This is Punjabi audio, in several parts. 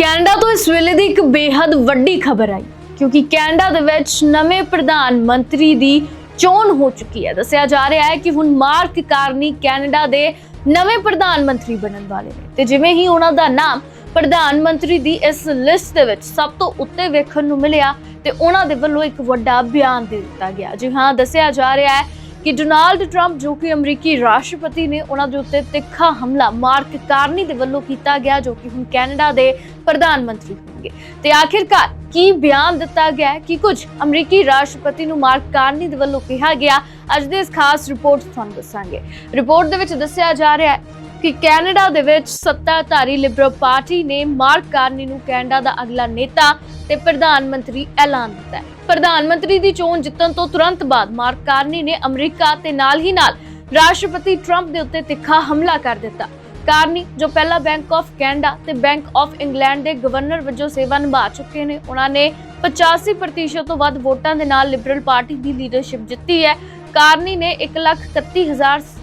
ਕੈਨੇਡਾ ਤੋਂ ਇਸ ਵੇਲੇ ਦੀ ਇੱਕ ਬੇहद ਵੱਡੀ ਖਬਰ ਆਈ, ਕਿਉਂਕਿ ਕੈਨੇਡਾ ਦੇ ਵਿੱਚ ਨਵੇਂ ਪ੍ਰਧਾਨ ਮੰਤਰੀ ਦੀ ਚੋਣ ਹੋ ਚੁੱਕੀ ਹੈ। ਦੱਸਿਆ ਜਾ ਰਿਹਾ ਹੈ ਕਿ ਹੁਣ ਮਾਰਕ ਕਾਰਨੀ ਕੈਨੇਡਾ ਦੇ ਨਵੇਂ ਪ੍ਰਧਾਨ ਮੰਤਰੀ ਬਣਨ ਵਾਲੇ ਨੇ। ਤੇ ਜਿਵੇਂ ਹੀ ਉਹਨਾਂ ਦਾ ਨਾਮ ਪ੍ਰਧਾਨ ਮੰਤਰੀ ਦੀ ਇਸ ਲਿਸਟ ਦੇ ਵਿੱਚ ਸਭ ਤੋਂ ਉੱਤੇ ਵੇਖਣ ਨੂੰ ਮਿਲਿਆ, ਤੇ ਉਹਨਾਂ ਦੇ ਵੱਲੋਂ ਇੱਕ ਵੱਡਾ ਬਿਆਨ ਦੇ ਦਿੱਤਾ ਗਿਆ। ਜੀ ਹਾਂ, ਦੱਸਿਆ ਜਾ ਰਿਹਾ ਹੈ ਕਿ ਡੋਨਾਲਡ ਟਰੰਪ, ਜੋ ਕਿ ਅਮਰੀਕੀ ਰਾਸ਼ਟਰਪਤੀ ਨੇ ਉਹਨਾਂ ਦੇ ਉੱਤੇ ਤਿੱਖਾ ਹਮਲਾ ਮਾਰਕ ਕਾਰਨੀ ਦੇ ਵੱਲੋਂ ਕੀਤਾ ਗਿਆ, ਜੋ ਕਿ ਹੁਣ ਕੈਨੇਡਾ ਦੇ ਪ੍ਰਧਾਨ ਮੰਤਰੀ ਹੋਣਗੇ। ਤੇ ਆਖਿਰਕਾਰ ਕੀ ਬਿਆਨ ਦਿੱਤਾ ਗਿਆ ਕਿ ਕੁਝ ਅਮਰੀਕੀ ਰਾਸ਼ਟਰਪਤੀ ਨੂੰ ਮਾਰਕ ਕਾਰਨੀ ਦੇ ਵੱਲੋਂ ਕਿਹਾ ਗਿਆ? ਅੱਜ ਦੇ ਇਸ ਖਾਸ ਰਿਪੋਰਟ ਤੁਹਾਨੂੰ ਦੱਸਾਂਗੇ। ਰਿਪੋਰਟ ਦੇ ਵਿੱਚ ਦੱਸਿਆ ਜਾ ਰਿਹਾ ਹੈ ਕਿ ਕੈਨੇਡਾ ਦੇ ਵਿੱਚ ਸੱਤਾਧਾਰੀ ਲਿਬਰਲ ਪਾਰਟੀ ਨੇ ਮਾਰਕ ਕਾਰਨੀ ਨੂੰ ਕੈਨੇਡਾ ਦਾ ਅਗਲਾ ਨੇਤਾ ਤੇ ਪ੍ਰਧਾਨ ਮੰਤਰੀ ਐਲਾਨ ਦਿੱਤਾ ਹੈ। ਪ੍ਰਧਾਨ ਮੰਤਰੀ ਦੀ ਚੋਣ ਜਿੱਤਣ ਤੋਂ ਤੁਰੰਤ ਬਾਅਦ ਮਾਰਕ ਕਾਰਨੀ ਨੇ ਅਮਰੀਕਾ ਤੇ ਨਾਲ ਹੀ ਨਾਲ ਰਾਸ਼ਟਰਪਤੀ ਟਰੰਪ ਦੇ ਉੱਤੇ ਤਿੱਖਾ ਹਮਲਾ ਕਰ ਦਿੱਤਾ। ਕਾਰਨੀ, ਜੋ ਪਹਿਲਾਂ ਬੈਂਕ ਆਫ ਕੈਨੇਡਾ ਤੇ ਬੈਂਕ ਆਫ ਇੰਗਲੈਂਡ ਦੇ ਗਵਰਨਰ ਵਜੋਂ ਸੇਵਾ ਨਿਭਾ ਚੁੱਕੇ ਨੇ, ਉਹਨਾਂ ਨੇ 85% ਤੋਂ ਵੱਧ ਵੋਟਾਂ ਦੇ ਨਾਲ ਲਿਬਰਲ ਪਾਰਟੀ ਦੀ ਲੀਡਰਸ਼ਿਪ ਜਿੱਤੀ ਹੈ। ਕਾਰਨੀ ਨੇ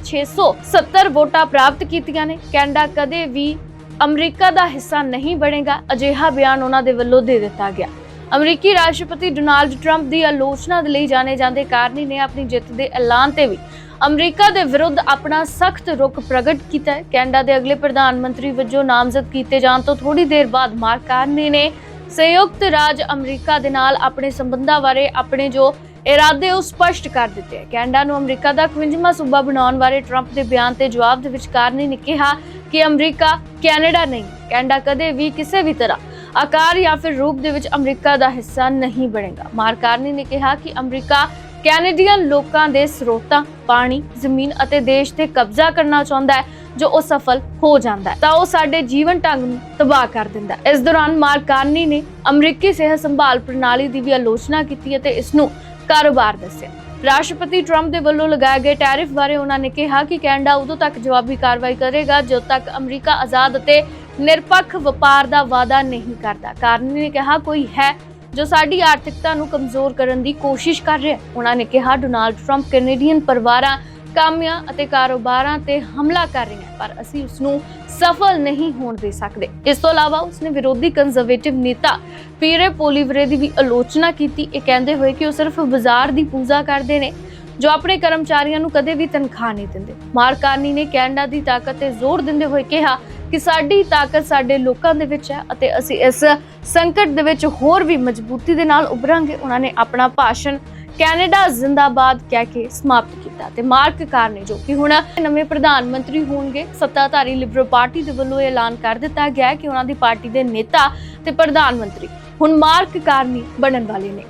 131670 ਵੋਟਾਂ ਪ੍ਰਾਪਤ ਕੀਤੀਆਂ ਨੇ। ਕੈਨੇਡਾ ਕਦੇ ਵੀ ਅਮਰੀਕਾ ਦਾ ਹਿੱਸਾ ਨਹੀਂ ਬਣੇਗਾ, ਅਜਿਹਾ ਬਿਆਨ ਉਹਨਾਂ ਦੇ ਵੱਲੋਂ ਦੇ ਦਿੱਤਾ ਗਿਆ। ਅਮਰੀਕੀ ਰਾਸ਼ਟਰਪਤੀ ਡੋਨਾਲਡ ਟਰੰਪ ਦੀ ਆਲੋਚਨਾ ਦੇ ਲਈ ਜਾਣੇ ਜਾਂਦੇ ਕਾਰਨੀ ਨੇ ਆਪਣੀ ਜਿੱਤ ਦੇ ਐਲਾਨ ਤੇ ਵੀ ਅਮਰੀਕਾ ਦੇ ਵਿਰੁੱਧ ਆਪਣਾ ਸਖਤ ਰੁਖ ਪ੍ਰਗਟ ਕੀਤਾ ਹੈ। ਕੈਨੇਡਾ ਦੇ ਅਗਲੇ ਪ੍ਰਧਾਨ ਮੰਤਰੀ ਵਜੋਂ ਨਾਮਜ਼ਦ ਕੀਤੇ ਜਾਣ ਤੋਂ ਥੋੜੀ ਦੇਰ ਬਾਅਦ ਮਾਰਕ ਕਾਰਨੀ ਨੇ ਸੰਯੁਕਤ ਰਾਜ ਅਮਰੀਕਾ ਦੇ ਨਾਲ ਆਪਣੇ ਸੰਬੰਧਾਂ ਬਾਰੇ ਆਪਣੇ ਜੋ ਇਰਾਦੇ ਉਹ ਸਪਸ਼ਟ ਕਰ ਦਿੱਤੇ ਕੈਨੇਡਾ ਨੂੰ ਅਮਰੀਕਾ ਦਾ 51ਵਾਂ ਸੂਬਾ ਬਣਾਉਣ ਬਾਰੇ ਟਰੰਪ ਦੇ ਬਿਆਨ ਤੇ ਜਵਾਬ ਦੇ ਵਿੱਚ ਕਾਰਨੀ ਨੇ ਕਿਹਾ ਕਿ ਅਮਰੀਕਾ ਕੈਨੇਡਾ ਨਹੀਂ, ਕੈਨੇਡਾ ਕਦੇ ਵੀ ਕਿਸੇ ਵੀ ਤਰ੍ਹਾਂ ਆਕਾਰ ਜਾਂ ਫਿਰ ਰੂਪ ਦੇ ਵਿੱਚ ਅਮਰੀਕਾ ਦਾ ਹਿੱਸਾ ਨਹੀਂ ਬਣੇਗਾ। ਮਾਰਕ ਨੇ ਕਿਹਾ ਕਿ ਅਮਰੀਕਾ ਕੈਨੇਡੀਅਨ ਲੋਕਾਂ ਦੇ ਸਰੋਤਾਂ, ਪਾਣੀ, ਜ਼ਮੀਨ ਅਤੇ ਦੇਸ਼ ਤੇ ਕਬਜ਼ਾ ਕਰਨਾ ਚਾਹੁੰਦਾ ਹੈ, ਜੋ ਉਹ ਸਫਲ ਹੋ ਜਾਂਦਾ ਹੈ। ਤਾਂ ਉਹ ਸਾਡੇ ਜੀਵਨ ਢੰਗ ਨੂੰ ਤਬਾਹ ਕਰ ਦਿੰਦਾ ਇਸ ਦੌਰਾਨ ਮਾਰਕ ਕਾਰਨੀ ਨੇ ਅਮਰੀਕੀ ਸਿਹਤ ਸੰਭਾਲ ਪ੍ਰਣਾਲੀ ਦੀ ਵੀ ਆਲੋਚਨਾ ਕੀਤੀ ਅਤੇ ਇਸ ਨੂੰ ਕਾਰੋਬਾਰ ਦੱਸਿਆ। ਰਾਸ਼ਟਰਪਤੀ ਟਰੰਪ ਦੇ ਵੱਲੋਂ ਲਗਾਏ ਗਏ ਟੈਰਿਫ ਬਾਰੇ ਉਹਨਾਂ ਨੇ ਕਿਹਾ ਕਿ ਕੈਨੇਡਾ ਉਦੋਂ ਤੱਕ ਜਵਾਬੀ ਕਾਰਵਾਈ ਕਰੇਗਾ ਜਦੋਂ ਤੱਕ ਅਮਰੀਕਾ ਆਜ਼ਾਦ ਅਤੇ ਨਿਰਪੱਖ ਵਪਾਰ ਦਾ ਵਾਅਦਾ ਨਹੀਂ ਕਰਦਾ। ਕਾਰਨੀ ਨੇ ਕਿਹਾ, ਕੋਈ ਹੈ ਜੋ ਸਾਡੀ ਆਰਥਿਕਤਾ ਨੂੰ ਕਮਜ਼ੋਰ ਕਰਨ ਦੀ ਕੋਸ਼ਿਸ਼ ਕਰ ਰਿਹਾ ਹੈ। ਉਹਨਾਂ ਨੇ ਕਿਹਾ, ਡੋਨਾਲਡ ਟਰੰਪ ਕੈਨੇਡੀਅਨ ਪਰਿਵਾਰਾਂ ਕਾਮਿਆਂ ਅਤੇ ਕਾਰੋਬਾਰਾਂ ਤੇ ਹਮਲਾ ਕਰ ਰਿਹਾ ਹੈ ਪਰ ਅਸੀਂ ਉਸ ਨੂੰ ਸਫਲ ਨਹੀਂ ਹੋਣ ਦੇ ਸਕਦੇ। ਇਸ ਤੋਂ ਇਲਾਵਾ ਉਸਨੇ ਵਿਰੋਧੀ ਕੰਜ਼ਰਵੇਟਿਵ ਨੇਤਾ ਪੀਰੇ ਪੋਲੀਵਰੇ ਦੀ ਵੀ ਆਲੋਚਨਾ ਕੀਤੀ। ਇਹ ਕਹਿੰਦੇ ਹੋਏ ਕਿ ਉਹ ਸਿਰਫ ਬਾਜ਼ਾਰ ਦੀ ਪੂਜਾ ਕਰਦੇ ਨੇ, ਜੋ ਆਪਣੇ ਕਰਮਚਾਰੀਆਂ ਨੂੰ ਕਦੇ ਵੀ ਤਨਖਾਹ ਨਹੀਂ ਦਿੰਦੇ। ਮਾਰਕਾਨੀ ਨੇ ਕੈਨੇਡਾ ਦੀ ਤਾਕਤ ਤੇ ਜ਼ੋਰ ਦਿੰਦੇ ਹੋਏ ਕਿਹਾ ਕਿ ਸਾਡੀ ਤਾਕਤ ਸਾਡੇ ਲੋਕਾਂ ਦੇ ਵਿੱਚ ਹੈ ਅਤੇ ਅਸੀਂ ਇਸ ਸੰਕਟ ਦੇ ਵਿੱਚ ਹੋਰ ਵੀ ਮਜ਼ਬੂਤੀ ਦੇ ਨਾਲ ਉਭਰਾਂਗੇ। ਉਹਨਾਂ ਨੇ ਆਪਣਾ ਭਾਸ਼ਣ ਕੈਨੇਡਾ ਜ਼ਿੰਦਾਬਾਦ ਕਹਿ ਕੇ ਸਮਾਪਤ ਕੀਤਾ ਤੇ ਮਾਰਕ ਕਾਰ ਨੇ ਜੋ ਕਿ ਹੁਣ ਨਵੇਂ ਪ੍ਰਧਾਨ ਮੰਤਰੀ ਹੋਣਗੇ, ਸੱਤਾਧਾਰੀ ਲਿਬਰਲ ਪਾਰਟੀ ਦੇ ਵੱਲੋਂ ਇਹ ਐਲਾਨ ਕਰ ਦਿੱਤਾ ਗਿਆ ਹੈ ਕਿ ਉਹਨਾਂ ਦੀ ਪਾਰਟੀ ਦੇ ਨੇਤਾ ਤੇ ਪ੍ਰਧਾਨ ਮੰਤਰੀ ਹੁਣ ਮਾਰਕ ਕਾਰਨੀ ਬਣਨ ਵਾਲੇ ਨੇ।